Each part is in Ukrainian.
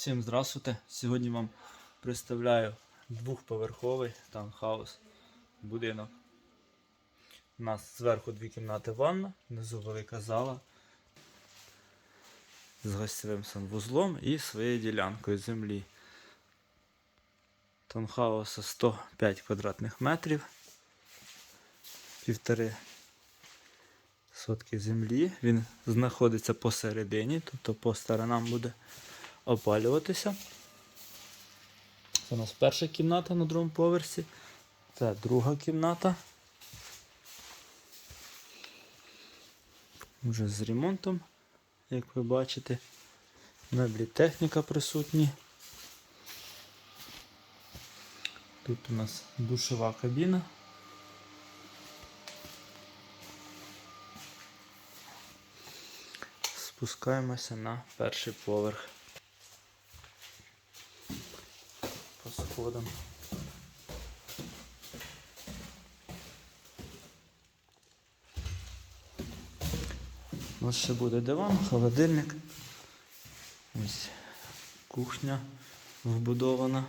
Всім здравствуйте! Сьогодні вам представляю двохповерховий таунхаус будинок. У нас зверху дві кімнати ванна, внизу велика зала з гостєвим санвузлом і своєю ділянкою землі. Таунхауса 105 квадратних метрів, півтори сотки землі. Він знаходиться посередині, тобто по сторонам буде опалюватися. Це у нас перша кімната на другому поверсі. Це друга кімната. Вже з ремонтом, як ви бачите. Меблі техніка присутні. Тут у нас душова кабіна. Спускаємося на перший поверх. По сходам. У нас ще буде диван, холодильник. Ось кухня вбудована.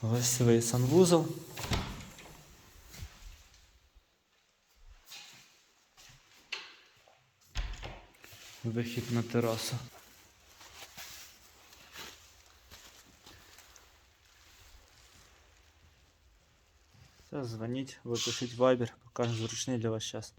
Гостєвий санвузол. Вихід на терасу. Все, дзвоніть, випишіть вайбер, покажу зручний для вас час.